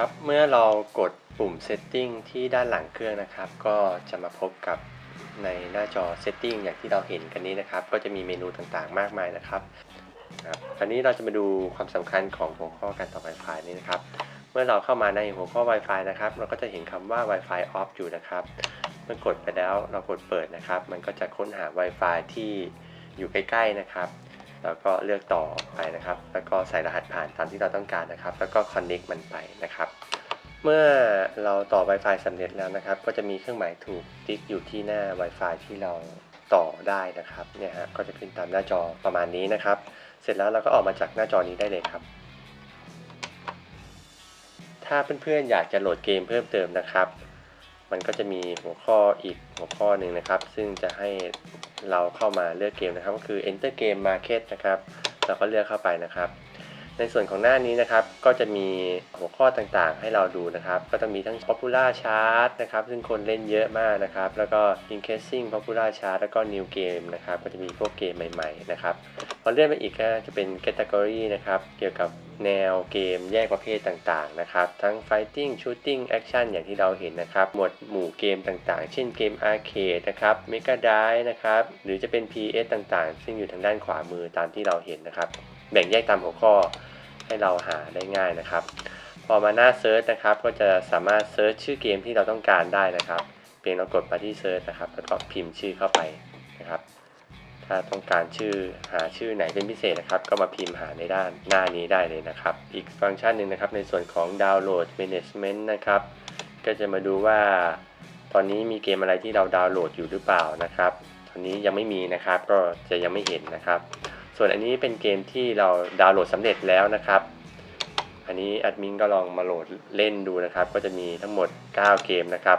ครับ เมื่อเรากดปุ่ม Setting ที่ด้านหลังเครื่องนะครับ ก็จะมาพบกับในหน้าจอ Setting อย่างที่เราเห็นกันนี้นะครับ ก็จะมีเมนูต่างๆ มากมายนะครับครับคราวนี้เราจะมาดูความสำคัญของหัวข้อการต่อ Wi-Fi นี้นะครับ เมื่อเราเข้ามาในหัวข้อ Wi-Fi นะครับ เราก็จะเห็นคำว่า Wi-Fi off อยู่นะครับ เมื่อกดไปแล้วเรากดเปิดนะครับ มันก็จะค้นหา Wi-Fi ที่อยู่ใกล้ ๆ นะครับ แล้วก็เลือกต่อไปนะครับ แล้วก็ใส่รหัสผ่านตามที่เราต้องการนะครับ แล้วก็ connect มันไปนะครับ เมื่อเราต่อ Wi-Fi สำเร็จแล้วนะครับ ก็จะมีเครื่องหมายถูกติ๊กอยู่ที่หน้า Wi-Fi ที่เราต่อได้นะครับเนี่ยฮะก็จะขึ้นตามหน้าจอประมาณนี้นะครับ เสร็จแล้วเราก็ออกมาจากหน้าจอนี้ได้เลยครับ ถ้าเพื่อนๆอยากจะโหลดเกมเพิ่มเติมนะครับ มันก็จะมีหัวข้ออีกหัวข้อหนึ่งนะครับ ซึ่งจะให้เราเข้ามาเลือกเกมนะครับ ก็คือ enter game market นะครับ เราก็เลือกเข้าไปนะครับ ในส่วนของหน้านี้นะครับ ก็จะมีหัวข้อต่างๆ ให้เราดูนะครับ ก็จะมีทั้ง popular chart นะครับ ซึ่งคนเล่นเยอะมากนะครับ แล้วก็ increasing popular chart แล้วก็ new game นะครับ ก็จะมีพวกเกมใหม่ ๆ นะครับ พอเลื่อนไปอีกก็จะเป็น category นะครับ เกี่ยวกับแนวเกมแยกประเภทต่างๆนะครับ ทั้ง fighting shooting action อย่างที่เราเห็นนะครับ หมวดหมู่เกมต่างๆ เช่นเกม arcade นะครับ mega drive นะครับ หรือจะเป็น PS ต่างๆ ซึ่งอยู่ทางด้านขวามือตามที่เราเห็นนะครับ แบ่งแยกตามหัวข้อให้เราหาได้ง่ายนะครับ พอมาหน้าเซิร์ชนะครับ ก็จะสามารถเซิร์ชชื่อเกมที่เราต้องการได้นะครับ เพียงเรากดมาที่เซิร์ชนะครับ แล้วก็พิมพ์ชื่อเข้าไปนะครับ ถ้าต้องการชื่อหาชื่อไหนเป็นพิเศษนะครับ ก็มาพิมพ์หาในด้านหน้านี้ได้เลยนะครับ อีกฟังก์ชันหนึ่งนะครับ ในส่วนของดาวน์โหลด management นะครับ ก็จะมาดูว่า ตอนนี้มีเกมอะไรที่เราดาวน์โหลดอยู่หรือเปล่านะครับ ตอนนี้ยังไม่มีนะครับ ก็จะยังไม่เห็นนะครับ ส่วนอันนี้เป็นเกมที่เราดาวน์โหลดสำเร็จแล้วนะครับ อันนี้แอดมินก็ลองมาโหลดเล่นดูนะครับ ก็จะมีทั้งหมด 9 เกมนะครับ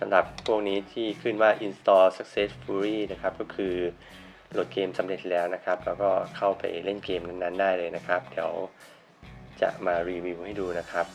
สำหรับพวกนี้ที่ขึ้นว่า install successfully นะครับ ก็คือโหลดเกมสำเร็จแล้วนะครับ แล้วก็เข้าไปเล่นเกมนั้นๆได้เลยนะครับ เดี๋ยวจะมารีวิวให้ดูนะครับ